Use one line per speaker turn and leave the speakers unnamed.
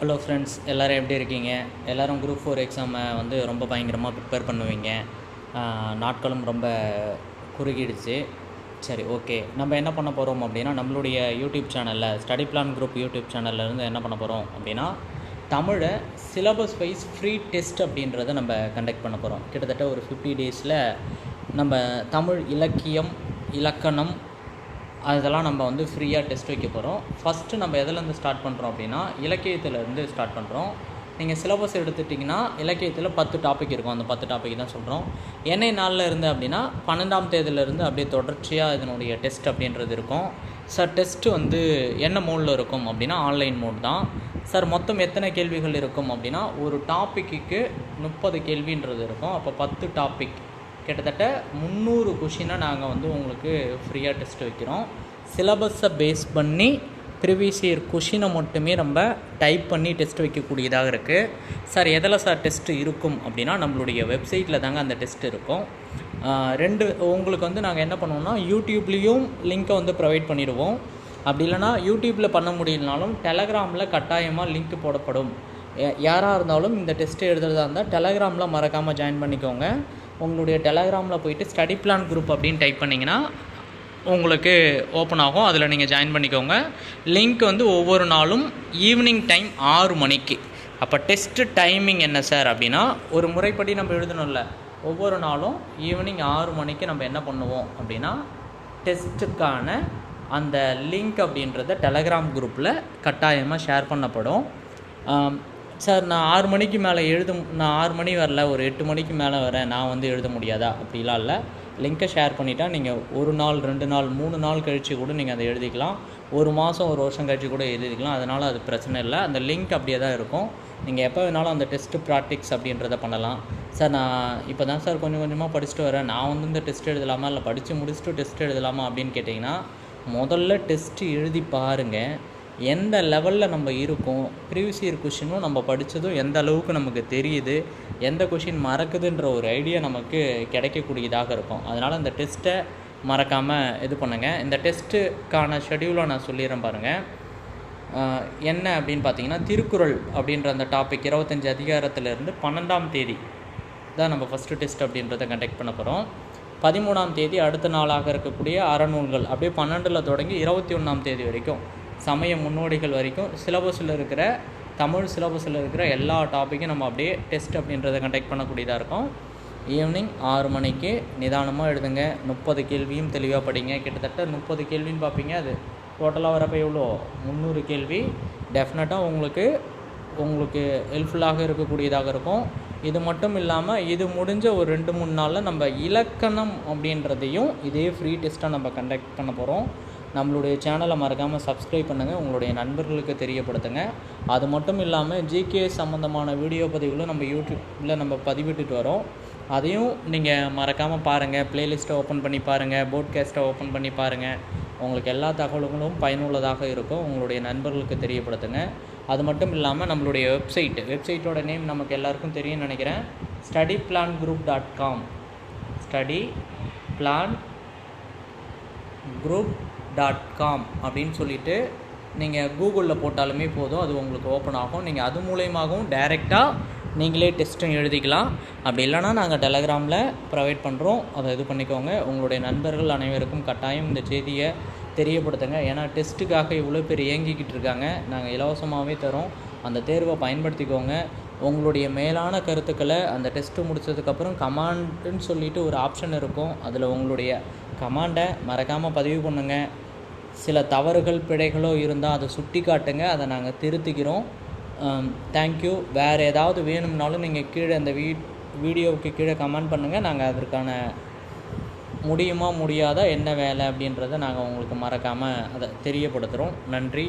Hello friends எல்லோரும் எப்படி இருக்கீங்க? எல்லோரும் குரூப் ஃபோர் எக்ஸாமை வந்து ரொம்ப பயங்கரமாக ப்ரிப்பேர் பண்ணுவீங்க. நாட்களும் ரொம்ப குறுகிடுச்சு. சரி ஓகே நம்ம என்ன பண்ண போகிறோம் அப்படின்னா நம்மளுடைய யூடியூப் சேனலில் ஸ்டடி பிளான் குரூப் யூடியூப் சேனல்ல இருந்து என்ன பண்ண போகிறோம் அப்படின்னா தமிழை சிலபஸ் வைஸ் ஃப்ரீ டெஸ்ட் அப்படின்றத நம்ம கண்டக்ட் பண்ண போகிறோம் கிட்டத்தட்ட ஒரு ஃபிஃப்டி டேஸில் நம்ம தமிழ் இலக்கியம் இலக்கணம் அதெல்லாம் நம்ம வந்து ஃப்ரீயாக டெஸ்ட் வைக்க போகிறோம் ஃபஸ்ட்டு நம்ம எதுலேருந்து ஸ்டார்ட் பண்ணுறோம் அப்படின்னா இலக்கியத்துலேருந்து ஸ்டார்ட் பண்ணுறோம் நீங்கள் சிலபஸ் எடுத்துட்டிங்கன்னா இலக்கியத்தில் பத்து டாபிக் இருக்கும். அந்த பத்து டாபிக் தான் சொல்கிறோம் என்னை நாளில் இருந்து அப்படின்னா பன்னெண்டாம் தேதியிலேருந்து அப்படியே தொடர்ச்சியாக இதனுடைய டெஸ்ட் அப்படின்றது இருக்கும். சார் டெஸ்ட்டு வந்து என்ன மோடில் இருக்கும் அப்படின்னா ஆன்லைன் மோட் தான். சார் மொத்தம் எத்தனை கேள்விகள் இருக்கும் அப்படின்னா ஒரு டாப்பிக்கு முப்பது கேள்வின்றது இருக்கும். அப்போ பத்து டாபிக் கிட்டத்தட்ட முந்நூறு கொஷினை நாங்கள் வந்து உங்களுக்கு ஃப்ரீயாக டெஸ்ட் வைக்கிறோம். சிலபஸை பேஸ் பண்ணி ப்ரிவியஸ் இயர் கொஷினை மட்டுமே நம்ம டைப் பண்ணி டெஸ்ட் வைக்கக்கூடியதாக இருக்குது சார் எதில் சார் டெஸ்ட் இருக்கும் அப்படின்னா நம்மளுடைய வெப்சைட்டில் தாங்க அந்த டெஸ்ட் இருக்கும். ரெண்டு உங்களுக்கு வந்து நாங்கள் என்ன பண்ணுவோம்னா யூடியூப்லேயும் லிங்க்கை வந்து ப்ரொவைட் பண்ணிடுவோம். அப்படி இல்லைனா யூடியூப்பில் பண்ண முடியலனாலும் டெலகிராமில் கட்டாயமாக லிங்க் போடப்படும். யா- யாராக இருந்தாலும் இந்த டெஸ்ட் எழுதுறதா இருந்தால் டெலகிராமில் மறக்காமல் ஜாயின் பண்ணிக்கோங்க. உங்களுடைய டெலகிராமில் போயிட்டு ஸ்டடி பிளான் குரூப் அப்படின்னு டைப் பண்ணிங்கன்னா உங்களுக்கு ஓப்பன் ஆகும். அதில் நீங்கள் ஜாயின் பண்ணிக்கோங்க. லிங்க் வந்து ஒவ்வொரு நாளும் ஈவினிங் டைம் ஆறு மணிக்கு. அப்போ டெஸ்ட்டு டைமிங் என்ன சார் அப்படின்னா ஒரு முறைப்படி நம்ம எழுதணும்ல. ஒவ்வொரு நாளும் ஈவினிங் ஆறு மணிக்கு நம்ம என்ன பண்ணுவோம் அப்படின்னா டெஸ்ட்டுக்கான அந்த லிங்க் அப்படின்றத டெலகிராம் குரூப்பில் கட்டாயமாக ஷேர் பண்ணப்படும். சார் நான் ஆறு மணிக்கு மேலே எழுத நான் ஆறு மணி வரல ஒரு எட்டு மணிக்கு மேலே வரேன் நான் வந்து எழுத முடியாதா? அப்படிலாம் இல்லை. லிங்க்கை ஷேர் பண்ணிட்டா நீங்கள் ஒரு நாள் ரெண்டு நாள் மூணு நாள் கழித்து கூட நீங்கள் அதை எழுதிக்கலாம். ஒரு மாதம் ஒரு வருஷம் கழிச்சு கூட எழுதிக்கலாம். அதனால் அது பிரச்சனை இல்லை. அந்த லிங்க் அப்படியே தான் இருக்கும். நீங்கள் எப்போ வேணாலும் அந்த டெஸ்ட்டு ப்ராக்டிக்ஸ் அப்படின்றத பண்ணலாம். சார் நான் இப்போ தான் சார் கொஞ்சம் கொஞ்சமாக படிச்சுட்டு வரேன். நான் வந்து இந்த டெஸ்ட் எழுதலாமா? இல்லை படித்து முடிச்சுட்டு டெஸ்ட் எழுதலாமா? அப்படின்னு கேட்டிங்கன்னா முதல்ல டெஸ்ட்டு எழுதி பாருங்கள் எந்த லெவலில் நம்ம இருக்கோம் ப்ரீவியஸ் இயர் கொஷினும் நம்ம படித்ததும் எந்த அளவுக்கு நமக்கு தெரியுது எந்த கொஷின் மறக்குதுன்ற ஒரு ஐடியா நமக்கு கிடைக்கக்கூடியதாக இருக்கும். அதனால் அந்த டெஸ்ட்டை மறக்காமல் இது பண்ணுங்கள் இந்த டெஸ்ட்டுக்கான ஷெடியூலை நான் சொல்லிடுறேன் பாருங்கள் என்ன அப்படின்னு பார்த்தீங்கன்னா திருக்குறள் அப்படின்ற அந்த டாபிக் இருபத்தஞ்சி அதிகாரத்திலேருந்து பன்னெண்டாம் தேதி தான் நம்ம ஃபஸ்ட்டு டெஸ்ட் அப்படின்றத கண்டக்ட் பண்ண போகிறோம் பதிமூணாம் தேதி அடுத்த நாளாக இருக்கக்கூடிய அறநூல்கள். அப்படியே பன்னெண்டில் தொடங்கி இருபத்தி ஒன்றாம் தேதி வரைக்கும் சமய முன்னோடிகள் வரைக்கும் சிலபஸில் இருக்கிற தமிழ் சிலபஸில் இருக்கிற எல்லா டாப்பிக்கும் நம்ம அப்படியே டெஸ்ட் அப்படின்றத கண்டக்ட் பண்ணக்கூடியதாக இருக்கும். ஈவினிங் ஆறு மணிக்கு நிதானமாக எழுதுங்க. முப்பது கேள்வியும் தெளிவாக படிங்க. கிட்டத்தட்ட முப்பது கேள்வின்னு பார்ப்பீங்க. அது டோட்டலாக வரப்போ எவ்வளோ? முந்நூறு கேள்வி. டெஃபினட்டாக உங்களுக்கு உங்களுக்கு ஹெல்ப்ஃபுல்லாக இருக்கக்கூடியதாக இருக்கும். இது மட்டும் இல்லாமல் இது முடிஞ்ச ஒரு ரெண்டு மூணு நாளில் நம்ம இலக்கணம் அப்படின்றதையும் இதே ஃப்ரீ டெஸ்ட்டாக நம்ம கண்டக்ட் பண்ண போகிறோம் நம்மளுடைய சேனலை மறக்காமல் சப்ஸ்கிரைப் பண்ணுங்கள் உங்களுடைய நண்பர்களுக்கு தெரியப்படுத்துங்க. அது மட்டும் இல்லாமல் ஜிகே சம்மந்தமான வீடியோ பதிவுகளும் நம்ம யூடியூப்பில் நம்ம பதிவிட்டுட்டு வரோம். அதையும் நீங்கள் மறக்காமல் பாருங்கள் ப்ளேலிஸ்ட்டை ஓப்பன் பண்ணி பாருங்கள் போட்காஸ்ட்டை ஓப்பன் பண்ணி பாருங்கள் உங்களுக்கு எல்லா தகவல்களும் பயனுள்ளதாக இருக்கும். உங்களுடைய நண்பர்களுக்கு தெரியப்படுத்துங்க. அது மட்டும் இல்லாமல் நம்மளுடைய வெப்சைட் வெப்சைட்டோட நேம் நமக்கு எல்லாருக்கும் தெரியும்னு நினைக்கிறேன். Study plan group dot com study plan group dot com அப்படின்னு சொல்லிட்டு நீங்கள் கூகுளில் போட்டாலுமே போதும். அது உங்களுக்கு ஓப்பன் ஆகும். நீங்கள் அது மூலயமாகவும் டைரெக்டாக நீங்களே டெஸ்ட்டும் எழுதிக்கலாம். அப்படி இல்லைன்னா நாங்கள் டெலகிராமில் ப்ரொவைட் பண்ணுறோம் அதை இது பண்ணிக்கோங்க. உங்களுடைய நண்பர்கள் அனைவருக்கும் கட்டாயம் இந்த செய்தியை தெரியப்படுத்துங்க. ஏன்னா டெஸ்ட்டுக்காக இவ்வளோ பேர் இயங்கிக்கிட்டு இருக்காங்க. நாங்கள் இலவசமாகவே தரோம். அந்த தேர்வை பயன்படுத்திக்கோங்க. உங்களுடைய மேலான கருத்துக்களை அந்த டெஸ்ட்டு முடித்ததுக்கப்புறம் கமாண்டுன்னு சொல்லிட்டு ஒரு ஆப்ஷன் இருக்கும். அதில் உங்களுடைய கமாண்டை மறக்காமல் பதிவு பண்ணுங்கள் சில தவறுகள் பிழைகளோ இருந்தால் அதை சுட்டி காட்டுங்க. அதை நாங்கள் திருத்திக்கிறோம் தேங்க்யூ வேறு ஏதாவது வேணும்னாலும் நீங்கள் கீழே அந்த வீ வீடியோவுக்கு கீழே கமெண்ட் பண்ணுங்கள் நாங்கள் அதற்கான முடியுமா முடியாதா என்ன வேலை அப்படின்றத நாங்கள் உங்களுக்கு மறக்காமல் அதை தெரியப்படுத்துகிறோம் நன்றி.